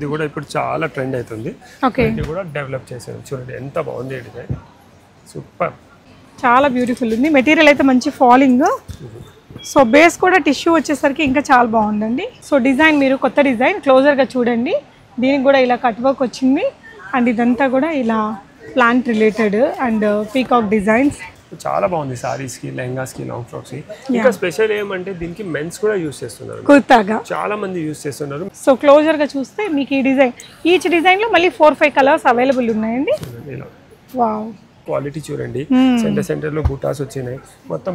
ఇది కూడా ఇప్పుడు చాలా ట్రెండ్ అవుతుంది ఓకే. ఇది కూడా డెవలప్ చేసాను చూడండి ఎంత బాగుంది డిజైన్ సూపర్. చాలా బ్యూటిఫుల్ ఉంది. మెటీరియల్ అయితే మంచి ఫాలింగ్. సో బేస్ కూడా టిష్యూ వచ్చేసరికి ఇంకా చాలా బాగుందండి. సో డిజైన్ మీరు కొత్త డిజైన్ క్లోజర్గా చూడండి. దీనికి కూడా ఇలా కట్ వర్క్ వచ్చింది. అండ్ ఇదంతా కూడా ఇలా plant related and peacock designs. చాలా బాగుంది సారీస్కి లెహంగాస్కి లాంగ్ ఫ్రాక్స్కి. ఇంకా స్పెషల్ ఏమంటే దీనికి మెన్స్ కూడా యూస్ చేస్తున్నారు. కుర్తాగా? చాలా మంది యూస్ చేస్తున్నారు. సో క్లోజర్గా చూస్తే మీకు ఈ డిజైన్ ఈచ్ డిజైన్లో మళ్ళీ ఫోర్ ఫైవ్ కలర్స్ అవైలబుల్ ఉన్నాయండి? వావ్ క్వాలిటీ చూడండి. సెంటర్ సెంటర్లో బుటాస్ వచ్చినాయి. మొత్తం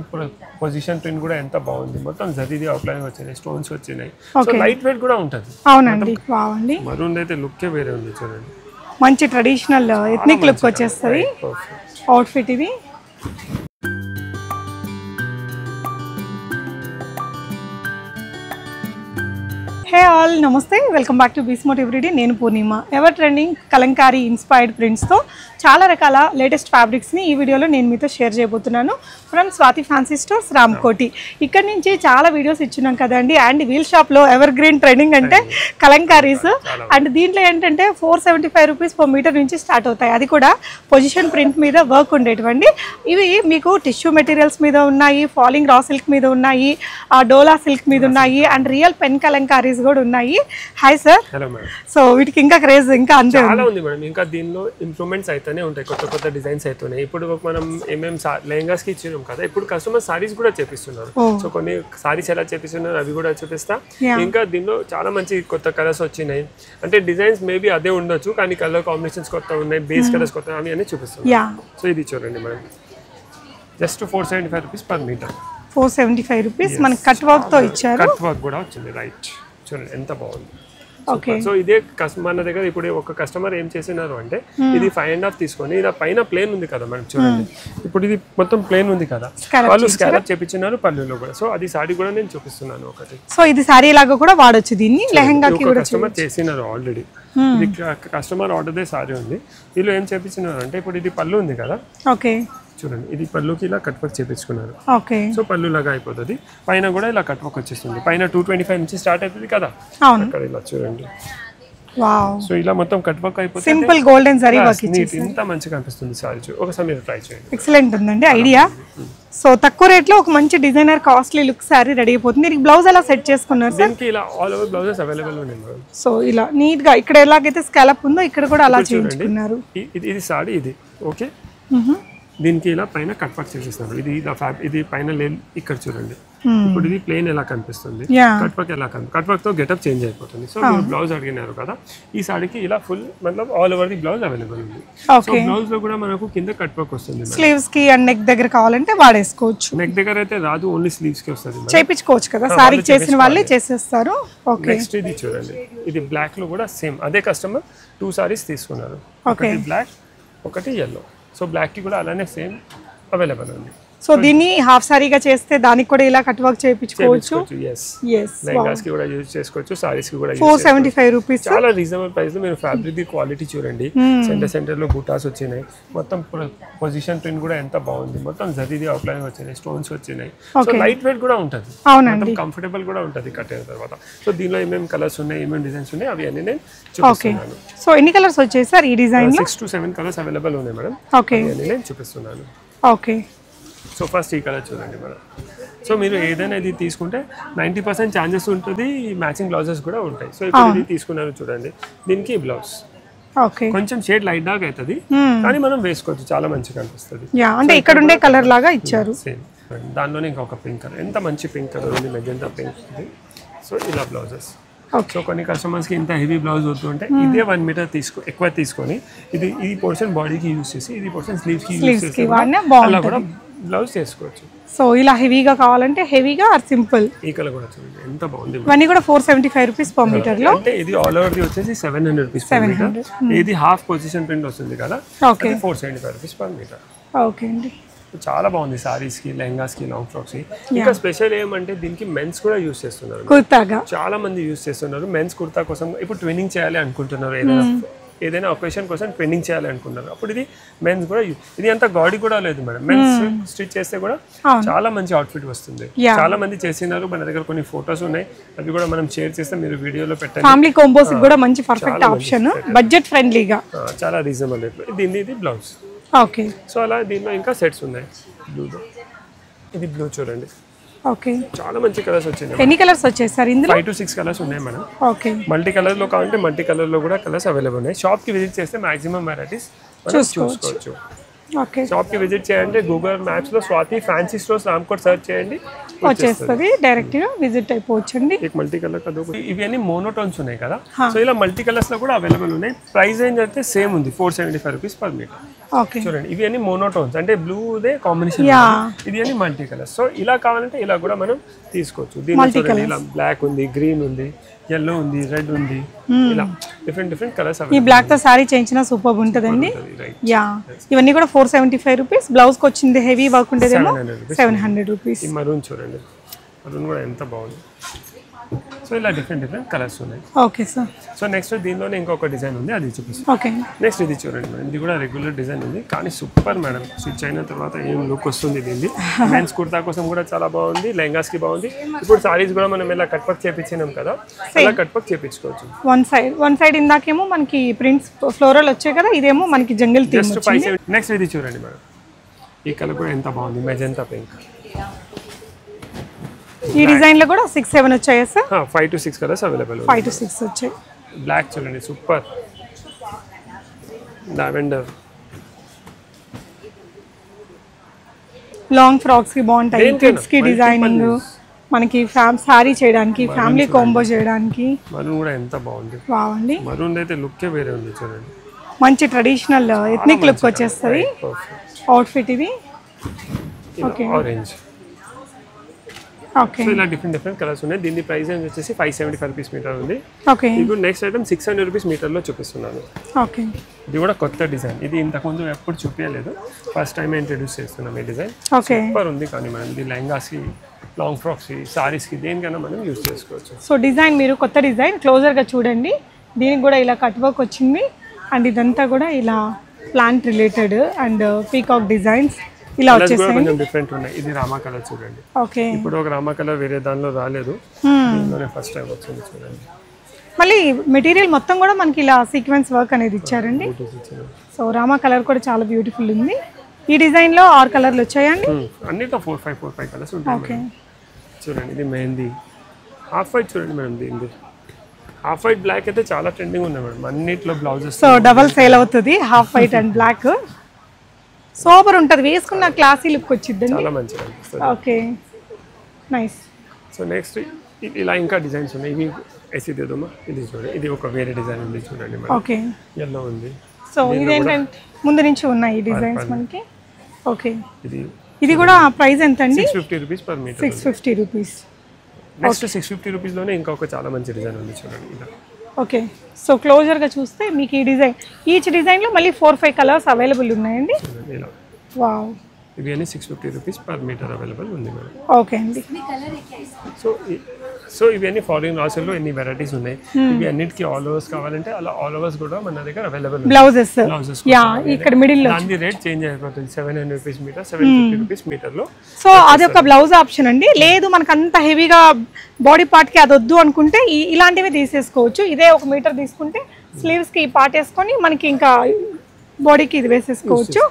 పొజిషన్ ప్రింట్ కూడా ఎంత బాగుంది. మొత్తం జరీది అవుట్లైన్ వచ్చినాయి స్టోన్స్ వచ్చినాయి. సో లైట్ వెయిట్ కూడా ఉంటుంది. అవునండి. వావ్ అండి. మరూన్ అయితే లుక్కే వేరే ఉంది చూడండి. మంచి ట్రెడిషనల్ ఎథ్నిక్ లుక్ వచ్చేస్తుంది. అవుట్ఫిట్ ఇది. Thank you. Hey all namaste. Welcome back to బీస్మోట్ everyday. నేను Purnima. Ever trending kalamkari inspired ప్రింట్స్తో చాలా రకాల లేటెస్ట్ ఫ్యాబ్రిక్స్ని ఈ వీడియోలో నేను మీతో షేర్ చేయబోతున్నాను. From Swathi fancy stores Ramkoti ఇక్కడ నుంచి చాలా వీడియోస్ ఇచ్చున్నాం కదండి. అండ్ వీల్ షాప్లో ఎవర్ గ్రీన్ ట్రెండింగ్ అంటే కలంకారీస్. అండ్ దీంట్లో ఏంటంటే four seventy five rupees per metre నుంచి స్టార్ట్ అవుతాయి. అది కూడా పొజిషన్ ప్రింట్ మీద వర్క్ ఉండేటువంటి ఇవి మీకు టిష్యూ మెటీరియల్స్ మీద ఉన్నాయి ఫాలింగ్ రా సిల్క్ మీద ఉన్నాయి ఆ డోలా సిల్క్ మీద ఉన్నాయి అండ్ రియల్ పెన్ కలంకారీస్ కూడా ఉన్నాయి. Hi sir hello madam so వీటికి ఇంకా క్రేజ్ ఇంకా అంతే. చాలా ఉంది. మేడం ఇంకా దీనిలో ఇంప్రూవ్మెంట్స్ అయితేనే ఉంటాయి. కొత్త కొత్త డిజైన్స్ అవుతున్నాయి ఇప్పుడు మనం ఏమేం లెహంగాస్కి ఇచ్చినాం కదా ఇప్పుడు కస్టమర్ సారీస్ కూడా చేపిస్తున్నారు. సో కొన్ని సారీస్ ఎలా చేపిస్తున్నారు అవి కూడా చూపిస్తా. ఇంకా దీనిలో చాలా మంచి కొత్త కలర్స్ వచ్చినాయి. అంటే డిజైన్స్ మేబీ అదే ఉండొచ్చు కానీ కలర్ కాంబినేషన్స్ కొత్త ఉన్నాయి బేస్ కలర్స్ కొత్త అవి అన్ని చూపిస్తున్నాం సో ఇది చూడండి madam just four seventy five rupees per metre four seventy five rupees మనకి కట్ వర్క్తో ఇచ్చారు. కట్ వర్క్ కూడా వచ్చింది. రైట్ చూడండి ఎంత బాగుంది? సో ఇదే కస్టమర్ మన దగ్గర ఇప్పుడు ఒక కస్టమర్ ఏం చేసినారు అంటే ఇది ఫైవ్ అండ్ హాఫ్ తీసుకొని ఇలా పైన ప్లేన్ ఉంది కదా మేడం చూడండి. ఇప్పుడు ఇది మొత్తం ప్లేన్ ఉంది కదా. వాళ్ళు స్కాలప్ చేపించినారు పల్లెలో కూడా. సో అది సారీ కూడా నేను చూపిస్తున్నాను ఒకటి. సో ఇది సారీ లాగా కూడా వాడొచ్చు దీన్ని కస్టమర్ చేసినారు ఆల్రెడీ ఇది కస్టమర్ ఆర్డర్దే సారీ ఉంది. వీళ్ళు ఏం చేపించినారు అంటే ఇప్పుడు ఇది పళ్ళు ఉంది కదా. ఓకే. చూడండి. ఇది పళ్ళుకి ఇలా కట్ వర్క్ చేపించుకున్నారు. ఓకే. సో పళ్ళు లాగా అయిపోతుంది. పైన కూడా ఇలా కట్ వర్క్ వచ్చేస్తుంది. పైన టూ ట్వంటీ ఫైవ్ నుంచి స్టార్ట్ అవుతుంది కదా? అవును. అక్కడ ఇలా చూడండి. సో ఇలా మొత్తం కట్ వర్క్ అయిపోతుంది simple golden zari work neat ఇంత మంచిగా అనిపిస్తుంది సారీ చూ ఒకసారి మీరు ట్రై చేయండి. ఎక్సలెంట్ ఉందండి ఐడియా సో తక్కువ రేట్లో ఒక మంచి designer costly look sari ready అయిపోతుంది. దీనికి బ్లౌజ్ ఎలా సెట్ చేసుకున్నారు సార్? దీనికి ఇలా ఆల్ ఓవర్ బ్లౌజెస్ అవైలబుల్ ఉన్నాయి సో ఇలా నీట్గా ఇక్కడ ఎలాగైతే స్కాలప్ ఉందో ఇక్కడ కూడా అలా చేయించుకున్నారు. ఇది సారీ ఇది. ఓకే దీనికి ఇలా పైన కట్ వర్క్ చేసేస్తున్నారు ఇది ఇది పైన లేదు ఇక్కడ చూడండి. ఇప్పుడు ఇది ప్లేన్ ఎలా కనిపిస్తుంది? కట్ వర్క్ ఎలా కనిపి కట్ వర్క్తో గెటప్ చేంజ్ అయిపోతుంది. సో మీరు బ్లౌజ్ అడిగినారు కదా ఈ సారీకి ఇలా full మతలబ్ all over the blouse available ఉంది. సో ఓకే బ్లౌజ్లో కూడా మనకు కింద కట్ వర్క్ వస్తుంది స్లీవ్స్కి అండ్ నెక్ దగ్గర కావాలంటే వాడేసుకోవచ్చు. నెక్ దగ్గర అయితే రాదు ఓన్లీ స్లీవ్స్కి వస్తుంది మేడం. చేయించుకోవచ్చు కదా. సారీకి చేసిన వాళ్ళే చేసేస్తారు. ఓకే నెక్స్ట్ ఇది చూడండి. ఇది బ్లాక్లో కూడా సేమ్ అదే కస్టమర్ టూ సారీస్ తీసుకున్నారు. ఓకే ఒకటి బ్లాక్ ఒకటి ఎల్లో సో బ్లాక్కి కూడా అలానే సేమ్ అవైలబుల్ ఉంది. సో దీన్ని హాఫ్ సారీగా చేస్తే దానికి కూడా ఇలా కట్ వర్క్ చేయించుకోవచ్చు. ఫోర్ సెవెంటీ ఫైవ్ రూపీస్ చాలా రీజనబుల్ ప్రైస్లో మీరు ఫ్యాబ్రిక్ ది క్వాలిటీ చూడండి. సెంటర్ సెంటర్లో బుటాస్ వచ్చినాయి. మొత్తం పొజిషన్ ప్రింట్ కూడా ఎంత బాగుంది. మొత్తం జరీది అవుట్లైన్ వచ్చినాయి స్టోన్స్ వచ్చినాయి. సో లైట్ వెయిట్ కూడా ఉంటుంది. అవునండి. కంఫర్టబుల్ కూడా ఉంటుంది కట్టిన తర్వాత. సో దీనిలో ఏమేమి కలర్స్ ఉన్నాయి ఏమేమి డిజైన్స్ ఉన్నాయి అవి అన్ని నేను చూపిస్తున్నాను. సో ఎన్ని కలర్స్ వచ్చాయి సార్ ఈ design six to seven colours available ఉన్నాయి మేడం ఓకే నేను చూపిస్తున్నాను. ఓకే సో ఫస్ట్ ఈ కలర్ చూడండి మేడం. సో మీరు ఏదైనా ఇది తీసుకుంటే నైంటీ పర్సెంట్ ఛాన్సెస్ ఉంటుంది మ్యాచింగ్ బ్లౌజెస్ కూడా ఉంటాయి. సో ఇప్పుడు ఇది తీసుకున్నారు చూడండి దీనికి బ్లౌజ్. కొంచెం షేడ్ లైట్ డార్క్ అవుతుంది కానీ మనం వేసుకోవచ్చు చాలా మంచిగా అనిపిస్తుంది. అంటే ఇక్కడ ఉండే కలర్ లాగా ఇచ్చారు. దానిలోనే ఇంకొక పింక్ కలర్ ఎంత మంచి పింక్ కలర్ ఉంది మెజెంటా పింక్ ఇది. సో ఇలా బ్లౌజెస్. సో కొన్ని customers కి ఇంత హెవీ బ్లౌజ్ అంటే ఇదే వన్ మీటర్ తీసుకో ఎక్కువ తీసుకొని ఇది ఈ పోర్షన్ బాడీకి యూస్ చేసి ఇది పోర్షన్ స్లీవ్స్కి యూస్ చేసి అలా కూడా బ్లౌజ్ చేసుకోవచ్చు సో ఇలా హెవీగా కావాలంటే హెవీగా ఆర్ సింపుల్. ఈ కలర్ కూడా చూడండి ఎంత బాగుంది. ఇవన్నీ కూడా four seventy five rupees per మీటర్లో. అంటే ఇది ఆల్ ఓవర్ ది వచ్చేసి seven hundred rupees per metre ఇది హాఫ్ పొజిషన్ ప్రింట్ వస్తుంది కదా okay four seventy five rupees per metre okay అండి. చాలా బాగుంది సారీస్కి లెహంగాస్కి లాంగ్ ఫ్రాక్స్కి ఇంకా స్పెషల్ ఏమంటే దీనికి మెన్స్ కూడా యూస్ చేస్తున్నారు. కుర్తాగా. చాలా మంది యూస్ చేస్తున్నారు. మెన్స్ కుర్తా కోసం ఇప్పుడు ట్విన్నింగ్ చేయాలి అనుకుంటున్నారు ఏదైనా ఏదైనా ఒకేషన్ కోసం ట్రెండింగ్ చేయాలి అనుకున్నారు అప్పుడు ఇది మెన్స్ కూడా ఇది అంత గాడి కూడా లేదు మేడం. మెన్స్ స్టిచ్ చేస్తే కూడా. చాలా మంచి అవుట్ఫిట్ వస్తుంది. చాలా మంది చేసినారు మన దగ్గర కొన్ని ఫొటోస్ ఉన్నాయి. అవి కూడా మనం షేర్ చేస్తే మీరు వీడియోలో పెట్టండి. ఫ్యామిలీ కాంబోస్ కూడా మంచి పర్ఫెక్ట్ ఆప్షన్ బడ్జెట్ ఫ్రెండ్లీగా చాలా రీజనబుల్ దీన్ని ఇది బ్లౌజ్ ఓకే సో అలా దీనిలో ఇంకా సెట్స్ ఉన్నాయి. బ్లూలో ఇది బ్లూ చూడండి. ఓకే చాలా మంచి కలర్స్ వచ్చింది ఎన్ని కలర్స్ వచ్చేసారు ఇందులో? ఫైవ్ టు సిక్స్ కలర్స్ ఉన్నాయి మేడం. ఓకే మల్టీ కలర్లో కావాలంటే మల్టీ కలర్లో కూడా కలర్స్ అవైలబుల్ ఉన్నాయి. షాప్కి విజిట్ చేస్తే మాక్సిమం వెరైటీస్ చూసుకోవచ్చు. ఓకే షాప్కి విజిట్ చేయండి Google మ్యాప్స్లో Swathi fancy stores Ramkot search చేయండి. వచ్చేస్తుంది డైరెక్ట్గా విజిట్ అయిపోవచ్చండి. మల్టీ కలర్ కదా ఇవి అన్ని మోనోటోన్స్ ఉన్నాయి కదా? సో ఇలా మల్టీ కలర్స్లో కూడా అవైలబుల్ ఉన్నాయి. ప్రైస్ రేంజ్ అయితే సేమ్ ఉంది four seventy five rupees per metre okay. చూడండి ఇవి అన్ని మోనోటోన్స్ అంటే బ్లూదే కాంబినేషన్ Yeah. ఇది అన్ని మల్టీ కలర్స్ సో ఇలా కావాలంటే ఇలా కూడా మనం తీసుకోవచ్చు. ఇలా బ్లాక్ ఉంది గ్రీన్ ఉంది. ఎల్లో ఉంది రెడ్ ఉంది. ఇలా డిఫరెంట్ డిఫరెంట్ కలర్స్ ఈ బ్లాక్తో సారీ చేయించిన సూపర్ ఉంటుందండి. యా ఇవన్నీ కూడా ఫోర్ సెవెంటీ ఫైవ్ రూపీస్ బ్లౌజ్కి వచ్చింది హెవీ వర్క్ ఉండేదేమో సెవెన్ హండ్రెడ్ రూపీస్ ఈ మరూన్ చూడండి. మరూన్ కూడా ఎంత బాగుంది. సో ఇలా డిఫరెంట్ డిఫరెంట్ కలర్స్ ఉన్నాయి. ఓకే సార్ సో నెక్స్ట్ దీనిలోనే ఇంకొక డిజైన్ ఉంది అది చూపిస్తాను. ఓకే నెక్స్ట్ ఇది చూడండి మేడం ఇది కూడా రెగ్యులర్ డిజైన్ ఉంది కానీ సూపర్ మేడం స్టిచ్ అయిన తర్వాత ఏం లుక్ వస్తుంది దీన్ని మెన్స్ కుర్తా కోసం కూడా చాలా బాగుంది లెహంగాస్కి బాగుంది. ఇప్పుడు సారీస్ కూడా మనం ఇలా కట్ వర్క్ చేపించినాం కదా అలా కట్ వర్క్ చేపించుకోవచ్చు. వన్ సైడ్ వన్ సైడ్ ఇందాకేమో మనకి ప్రింట్స్ ఫ్లోరల్ వచ్చాయి కదా ఇదేమో మనకి జంగిల్ నెక్స్ట్ ఇది చూడండి మేడం ఈ కలర్ కూడా ఎంత బాగుంది మెజెంతా పింక్ ఈ డిజైన్లో కూడా సిక్స్ సెవెన్ వచ్చాయా sir five to six colours available five to six వచ్చాయి. బ్లాక్ చూడండి సూపర్ లావెండర్ లాంగ్ ఫ్రాక్స్కి బాగుంటాయి. కిడ్స్కి డిజైనింగ్. మనకి ఫ్యామ్ సారీ చేయడానికి ఫ్యామిలీ కాంబో చేయడానికి. మరూన్ కూడా ఎంత బాగుంది. బాగుంది మరూన్ అయితే లుక్కే వేరే ఉంది చూడండి. మంచి ట్రెడిషనల్ ఎథనిక్ లుక్ వచ్చేస్తుంది. పర్ఫెక్ట్ అవుట్ఫిట్ ఇది ఆరెంజ్ ఓకే సో ఇలా డిఫరెంట్ డిఫరెంట్ కలర్స్ ఉన్నాయి. దీని ప్రైస్ రేంజ్ వచ్చేసి five seventy five rupees metre ఉంది. ఓకే ఇప్పుడు next item six hundred rupees మీటర్లో చూపిస్తున్నాను. ఓకే ఇది కూడా కొత్త డిజైన్ ఇది ఇంతకుముందు ఎప్పుడు చూపించలేదు. ఫస్ట్ టైం ఇంట్రడ్యూస్ చేస్తున్నాం ఈ డిజైన్ ఓకే సూపర్ ఉంది కానీ మనం ఇది లెహంగాస్కి లాంగ్ ఫ్రాక్స్కి సారీస్కి దేనికైనా మనం యూస్ చేసుకోవచ్చు. సో డిజైన్ మీరు కొత్త డిజైన్ క్లోజర్గా చూడండి. దీనికి కూడా ఇలా కట్ వర్క్ వచ్చింది. అండ్ ఇదంతా కూడా ఇలా plant related and peacock designs ఇలా వచ్చేసాయి. కొంచెం డిఫరెంట్ ఉన్నాయి. ఇది రామా కలర్ చూడండి. ఓకే. ఇప్పుడు ఒక రామా కలర్ వేరే దానిలో రాలేదు. దీనిలోనే ఫస్ట్ టైం వచ్చింది చూడండి. మళ్ళీ మెటీరియల్ మొత్తం కూడా మనకి ఇలా సీక్వెన్స్ వర్క్ అనేది ఇచ్చారండి. సో రామా కలర్ కూడా చాలా బ్యూటిఫుల్ ఉంది. ఈ డిజైన్లో ఆరు కలర్లు వచ్చాయండి. అన్నిట్లో four five four five colours ఉంటాయి. చూడండి ఇది మెహందీ. హాఫ్ వైట్ చూడండి మేడం దీనిది. హాఫ్ వైట్ బ్లాక్ అయితే చాలా ట్రెండింగ్ ఉన్నాయి మేడం. అన్నిట్లో బ్లౌజెస్ సో డబల్ సేల్ అవుతుంది. Half white and black super ఉంటుంది. వేసుకున్న క్లాసీ లుక్ వచ్చిద్దండి. చాలా మంచిగా ఓకే. నైస్. సో నెక్స్ట్ ఇలా ఇంకా డిజైన్స్ ఉన్నాయి. ఇవి ఎసి దేదమ్మా ఇది చూడండి ఇది ఒక వేరే డిజైన్ ఉంది చూడండి ఓకే. ఎల్లో ఉంది. సో ఇదేంటంటే ముందు నుంచి ఉన్నాయి ఈ డిజైన్స్ మనకి. ఓకే. ఇది ఇది కూడా ప్రైస్ ఎంత అండి six fifty rupees per metre six fifty rupees next six fifty రూపీస్లోనే ఇంకొక చాలా మంచి డిజైన్ ఉంది చూడండి. ఇలా ఓకే. సో క్లోజర్గా చూస్తే మీకు ఈ డిజైన్ ఈచ్ డిజైన్లో మళ్ళీ ఫోర్ ఫైవ్ కలర్స్ అవైలబుల్ ఉన్నాయండి? వావ్ ఇవి అన్ని six fifty rupees per metre available ఉంది మేడం. ఓకే అండి. సో సో ఇవి అన్ని ఫారిన్ రాసుల్లో ఎన్ని వెరైటీస్ ఉన్నాయి? ఇవి అన్నిటికీ ఆల్ ఓవర్స్ కావాలంటే అలా ఆల్ ఓవర్స్ కూడా మన దగ్గర అవైలబుల్ బ్లౌజెస్ బ్లౌజెస్ యా ఇక్కడ మిడిల్లో దాని రేట్ చేంజ్ అయిపోతుంది. Seven hundred rupees metre seven fifty rupees మీటర్లో so అది ఒక బ్లౌజ్ ఆప్షన్ అండి. లేదు మనకు అంత హెవీగా బాడీ పార్ట్కి అది వద్దు అనుకుంటే ఇలాంటివి తీసేసుకోవచ్చు. ఇదే ఒక మీటర్ తీసుకుంటే స్లీవ్స్కి ఈ పార్ట్ వేసుకొని మనకి ఇంకా బాడీకి ఇది వేసేసుకోవచ్చు.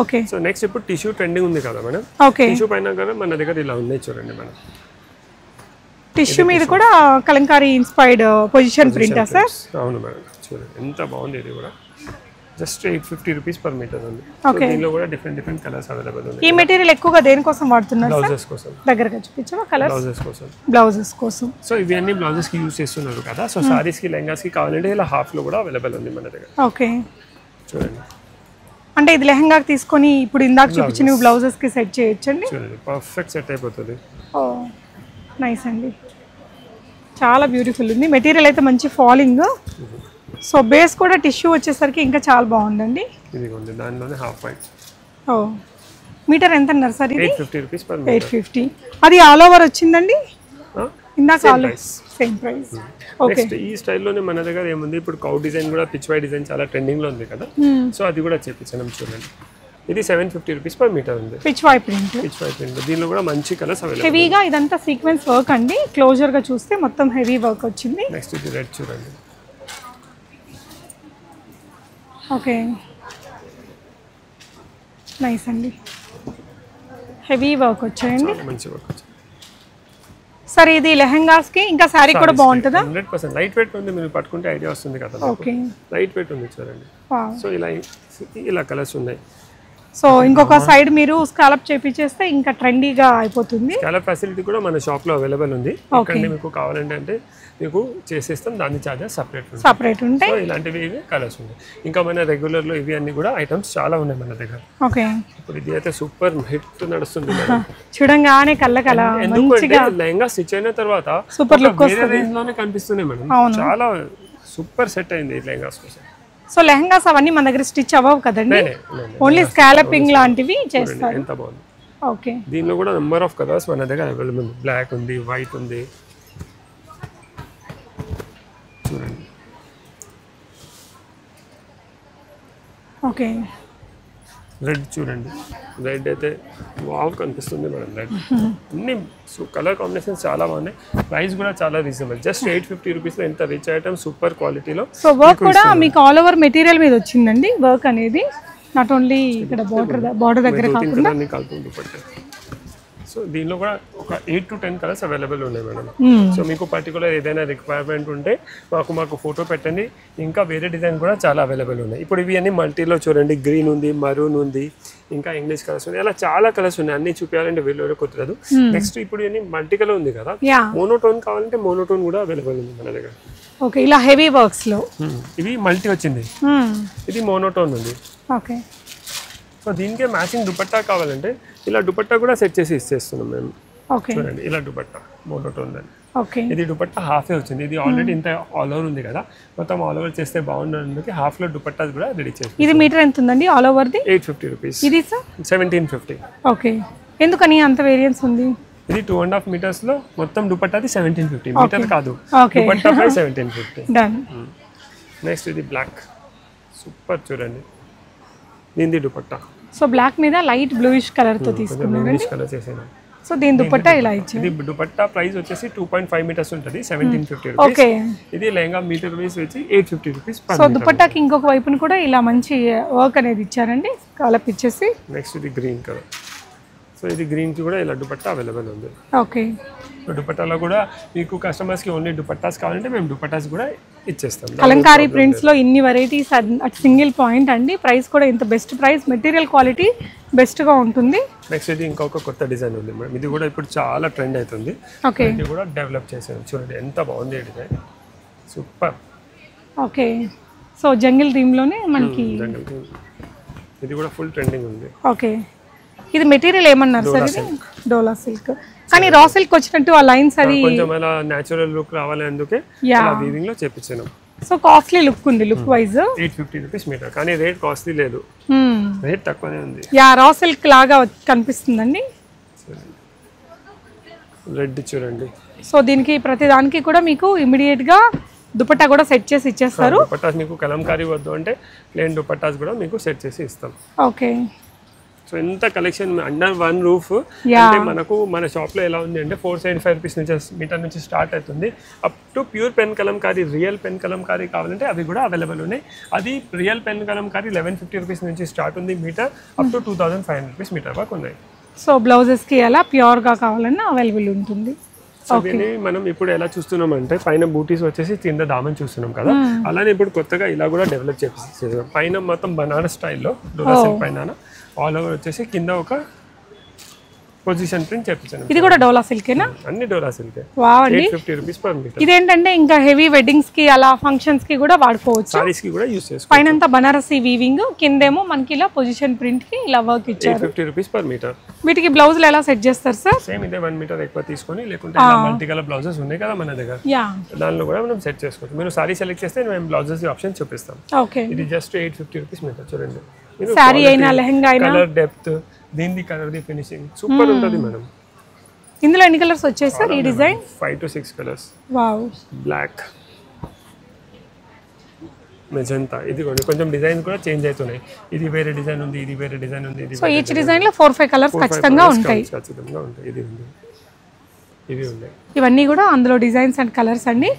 ఓకే సో నెక్స్ట్ ఇప్పుడు టిష్యూ ట్రెండింగ్ ఉంది కదా మేడం ఓకే టిష్యూ పైన కూడా మన దగ్గర ఇలా ఉన్నాయి చూడండి మేడం టిష్యూ మీద కూడా కలంకారీ ఇన్స్పైర్డ్ పొజిషన్ ప్రింటా సార్ అవును మేడం చూడండి ఎంత బాగుంది ఇది కూడా. Just eight fifty rupees per metre ఉంది. దీనిలో కూడా డిఫరెంట్ డిఫరెంట్ కలర్స్ అవైలబుల్ ఉన్నాయి. ఈ మెటీరియల్ ఎక్కువగా దేనికోసం వాడుతున్నారు బ్లౌజెస్ కోసం. దగ్గరగా చూపించవా కలర్స్ బ్లౌజెస్ కోసం. బ్లౌజెస్ కోసం. సో ఇవి అన్ని బ్లౌజెస్కి యూస్ చేస్తున్నారు కదా. సో సారీస్కి లెహంగాస్కి కావాలంటే ఇలా హాఫ్లో కూడా అవైలబుల్ ఉంది మన దగ్గర. ఓకే చూడండి. అంటే ఇది లెహంగాకి తీసుకొని ఇప్పుడు ఇందాక చూపించిన బ్లౌజెస్కి సెట్ చేయొచ్చండి? చూడండి పర్ఫెక్ట్ సెట్ అయిపోతుంది. ఓ. నైస్ అండి. చాలా బ్యూటిఫుల్ ఉంది. మెటీరియల్ అయితే మంచి ఫాలింగ్ సో బేస్ కూడా టిష్యూ వచ్చేసరికి ఇంకా చాలా బాగుందండి. దానిలోనే హాఫ్ వైట్ ఓ మీటర్ ఎంత అన్నారు సార్ ఇది? ఎయిట్ ఫిఫ్టీ అది ఆల్ ఓవర్ వచ్చిందండి? ఇందాక ఆల్ సేమ్ ప్రైస్ ఓకే ఈ స్టైల్లోనే మన దగ్గర ఏముంది? ఇప్పుడు కౌ డిజైన్ కూడా పిచ్ వై డిజైన్ చాలా ట్రెండింగ్లో ఉంది కదా. సో అది కూడా చేపించాను చూడండి. ఇది seven fifty rupees per metre ఉంది. Pitch why print pitch why print దీనిలో కూడా మంచి కలర్స్ అవైలబుల్ హెవీగా ఇదంతా సీక్వెన్స్ వర్క్ అండి. క్లోజర్గా చూస్తే మొత్తం హెవీ వర్క్ వచ్చింది. నెక్స్ట్ ఇది రెడ్ చూడండి. ఓకే నైస్ అండి. హెవీ వర్క్ వచ్చాయండి. మంచి వర్క్ వచ్చింది సరే ఇది లెహెంగాస్కి ఇంకా శారీ కూడా బాగుంటుందా? హండ్రెడ్ పర్సెంట్ లైట్ వెయిట్ ఉంది మీరు పట్టుకుంటే ఐడియా వస్తుంది కదా ఓకే లైట్ వెయిట్ ఉంది చూడండి. సో ఇలా ఇలా కలర్స్ ఉన్నాయి. సో ఇంకొక సైడ్ మీరు స్కాలప్ చేపించేస్తే ఇంకా ట్రెండీగా అయిపోతుంది. స్కాలర్ ఫెసిలిటీ కూడా మన షాప్లో అవైలబుల్ ఉంది. ఇక్కడ మీకు కావాలంటే అంటే మీకు చేసేస్తాం దాని చార్జెస్ సపరేట్ సపరేట్ ఉంటాయి. సో ఇలాంటివి ఇవి కలర్స్ ఉన్నాయి ఇంకా మన రెగ్యులర్లో ఇవి అన్ని కూడా ఐటమ్స్ చాలా ఉన్నాయి మన దగ్గర. ఓకే ఇప్పుడు ఇది అయితే సూపర్ హిట్ నడుస్తుంది. చూడంగానే కళ్ళకల ఎందుకంటే లెహంగా స్టిచ్ అయిన తర్వాత Super ఒక వేరే రేంజ్లోనే కనిపిస్తున్నాయి మేడం. చాలా సూపర్ సెట్ అయింది ఈ లెహంగాస్ కోసం. సో లెహంగాస్ అవన్నీ మన దగ్గర స్టిచ్ అవ్వవు కదండి. ఓన్లీ స్కాలపింగ్ లాంటివి చేస్తారు. ఎంత బాగుంది. ఓకే. దీనిలో కూడా నెంబర్ ఆఫ్ కలర్స్ మన దగ్గర అవైలబుల్ ఉంది. బ్లాక్ ఉంది వైట్ ఉంది. చూడండి. ఓకే. రెడ్ చూడండి. రెడ్ అయితే వావ్ కనిపిస్తుంది మేడం రెడ్ అన్ని కలర్ కాంబినేషన్స్ చాలా బాగున్నాయి. ప్రైస్ కూడా చాలా రీజనబుల్ జస్ట్ ఎయిట్ ఫిఫ్టీ రూపీస్లో ఎంత రిచ్ ఐటమ్ సూపర్ క్వాలిటీలో సో వర్క్ కూడా మీకు ఆల్ ఓవర్ మెటీరియల్ మీద వచ్చిందండి వర్క్ అనేది. నాట్ ఓన్లీ ఇక్కడ బార్డర్ బార్డర్ దగ్గర కాకుండా. సో దీనిలో కూడా ఒక eight to ten colours available ఉన్నాయి మేడం సో మీకు పర్టికులర్ ఏదైనా రిక్వైర్మెంట్ ఉంటే మాకు మాకు ఫోటో పెట్టండి. ఇంకా వేరే డిజైన్ కూడా చాలా అవైలబుల్ ఉన్నాయి. ఇప్పుడు ఇవి అన్ని మల్టీలో చూడండి. గ్రీన్ ఉంది మరూన్ ఉంది ఇంకా ఇంగ్లీష్ కలర్స్ ఉన్నాయి. అలా చాలా కలర్స్ ఉన్నాయి. అన్ని చూపించాలంటే వీళ్ళు కుదరదు. నెక్స్ట్ ఇప్పుడు ఇవన్నీ మల్టీ కలర్ ఉంది కదా. మోనోటోన్ కావాలంటే మోనోటోన్ కూడా అవైలబుల్ ఉంది మన దగ్గర. ఓకే ఇలా హెవీ వర్క్స్లో. Hmm. ఇవి మల్టీ వచ్చింది. ఇది మోనోటోన్ ఉంది. ఓకే సో దీనికే మ్యాచింగ్ దుపట్టా కావాలంటే ఇలా దుపట్టా కూడా సెట్ చేసి ఇచ్చేస్తున్నాం మేము. ఓకే. చూడండి ఇలా దుపట్టా మోనోటోన్ అని ఓకే. ఇది దుపట్టా హాఫే వచ్చింది. ఇది ఆల్రెడీ ఇంత ఆల్ ఓవర్ ఉంది కదా. మొత్తం ఆల్ ఓవర్ చేస్తే బాగుండడానికి హాఫ్లో దుపట్టా కూడా రెడీ చేసి ఇది మీటర్ ఎంత ఉందండి all over the? Eight fifty rupees. ఇది సార్ సెవెంటీన్ ఫిఫ్టీ. ఓకే. ఎందుకని అంత వేరియన్స్ ఉంది? ఇది టూ అండ్ హాఫ్ మీటర్స్లో మొత్తం దుపట్టాది సెవెంటీన్ ఫిఫ్టీ. మీటర్ కాదు. దుపట్టా పై సెవెంటీన్ ఫిఫ్టీ. డన్ నెక్స్ట్ ఇది బ్లాక్ సూపర్ చూడండి. దీనిది దుపట్టా. సో బ్లాక్ మీద లైట్ బ్లూయిష్ కలర్తో తీసుకున్నాం కొంచెం ఇంగ్లీష్ కలర్ చేసాను సో దీని దుపట్టా ఇలా ఇచ్చారు? ఇది దుపట్టా ప్రైస్ వచ్చేసి టూ పాయింట్ ఫైవ్ మీటర్స్ ఉంటుంది సెవెంటీన్ ఫిఫ్టీ ఓకే ఇది లెహంగా మీటర్ వైస్ వచ్చి ఎయిట్ ఫిఫ్టీ రూపీస్ సో దుపట్టాకి ఇంకొక వైపున కూడా ఇలా మంచి వర్క్ అనేది ఇచ్చారండి. కలప్ ఇచ్చేసి. నెక్స్ట్ ఇది గ్రీన్ కలర్ సో ఇది గ్రీన్కి కూడా ఇలా దుపట్టా అవైలబుల్ ఉంది. ఓకే. దుపట్టాలో కూడా మీకు కస్టమర్స్కి ఓన్లీ దుపట్టాస్ కావాలంటే మేము దుపట్టాస్ కూడా ఇచ్చేస్తాం. కలంకారీ ప్రింట్స్లో ఇన్ని వెరైటీస్ అట్ సింగిల్ పాయింట్ అండి. ప్రైస్ కూడా ఇంత బెస్ట్ ప్రైస్ మెటీరియల్ క్వాలిటీ బెస్ట్గా ఉంటుంది. నెక్స్ట్ ఇది ఇంకొక కొత్త డిజైన్ ఉంది మేడం. ఇది కూడా ఇప్పుడు చాలా ట్రెండ్ అవుతుంది. ఓకే. ఇది కూడా డెవలప్ చేసాం చూడండి ఎంత బాగుంది design super okay. So jungle థీమ్లోనే మనకి ఇది కూడా ఫుల్ ట్రెండింగ్ ఉంది. ఓకే. ఇది మెటీరియల్ ఏమన్నారు సార్ ఇది? డోలా సిల్క్. కానీ రా సిల్క్ వచ్చినట్టు ఆ లైన్స్ అది కొంచెం అలా న్యాచురల్ లుక్ రావాలి అందుకే అలా వీవింగ్లో చేపించాను. సో కాస్ట్లీ లుక్ ఉంది look wise eight fifty rupees metre కానీ రేట్ కాస్ట్లీ లేదు. రేట్ తక్కువనే ఉంది. యా రా సిల్క్ లాగా కనిపిస్తుందండి. రెడ్ చూడండి. సో దీనికి ప్రతి దానికి కూడా మీకు ఇమిడియట్గా దుపట్టా కూడా సెట్ చేసి ఇచ్చేస్తారు. దుపట్టాస్ మీకు కలంకారీ వద్దు అంటే ప్లేన్ దుపట్టాస్ కూడా మీకు సెట్ చేసి ఇస్తాం. ఓకే సో ఎంత కలెక్షన్ అండర్ వన్ రూఫ్ అంటే మనకు మన షాప్లో ఎలా ఉంది అంటే ఫోర్ సెవెంటీ ఫైవ్ రూపీస్ నుంచి మీటర్ నుంచి స్టార్ట్ అవుతుంది. Up to pure pen kalamkari real pen kalamkari కావాలంటే అవి కూడా అవైలబుల్ ఉన్నాయి. అది real pen kalamkari eleven fifty rupees నుంచి స్టార్ట్ ఉంది metre up to two thousand five hundred rupees metre వరకు ఉన్నాయి. సో బ్లౌజెస్కి అలా ప్యూర్గా కావాలన్నా అవైలబుల్ ఉంటుంది. సో దీన్ని మనం ఇప్పుడు ఎలా చూస్తున్నాం అంటే పైన బూటీస్ వచ్చేసి కింద దామన్ చూస్తున్నాం కదా. అలానే ఇప్పుడు కొత్తగా ఇలా కూడా డెవలప్ చేసి పైన మొత్తం బనారస్ స్టైల్లో డోలాసిల్ పైన ఆల్ ఓవర్ వచ్చేసి కింద ఒక పొజిషన్ ప్రింట్ చెప్పించాను ఇది కూడా డోలా సిల్కేనా? అన్ని డోలాసిల్కే వావ్ అండి eight fifty rupees per metre. ఇదేంటంటే ఇంకా హెవీ వెడ్డింగ్స్కి అలా ఫంక్షన్స్కి కూడా వాడుకోవచ్చు. సారీస్కి కూడా యూస్ చేసుకో పైన బనారసి వీవింగ్ కిందేమో మనకి ఇలా పొజిషన్ ప్రింట్కి ఇలా వర్క్ ఇచ్చారు. Eight fifty rupees per metre. వీటికి బ్లౌజులు ఎలా సెట్ చేస్తారు సార్ సేమ్ ఇదే వన్ మీటర్ ఎక్కువ తీసుకొని లేకుంటే మల్టీ కలర్ బ్లౌజెస్ ఉన్నాయి కదా మన దగ్గర. యా. దానిలో కూడా మనం సెట్ చేసుకోవచ్చు. మీరు సారీ సెలెక్ట్ చేస్తే మేము బ్లౌజెస్ ఆప్షన్ చూపిస్తాం. ఓకే. ఇది just eight fifty rupees metre చూడండి. శారీ అయినా లెహంగా అయినా. కలర్ డెప్త్ దీనిది కలర్ ది ఫినిషింగ్ సూపర్ ఉంటుంది మేడం ఇందులో ఎన్ని కలర్స్ వచ్చాయి సార్ ఈ design? Five to six colours wow black magenta ఇది కూడా కొంచెం డిజైన్ కూడా చేంజ్ అవుతున్నాయి. ఇది వేరే డిజైన్ ఉంది ఇది వేరే డిజైన్ ఉంది ఇది సో ఈచ్ డిజైన్లో ఫోర్ ఫైవ్ కలర్స్ ఖచ్చితంగా ఉంటాయి. ఖచ్చితంగా ఉంటాయి. ఇది ఉంది. ఇవి ఉన్నాయి. ఇవన్నీ కూడా అందులో డిజైన్స్ అండ్ కలర్స్ అండి.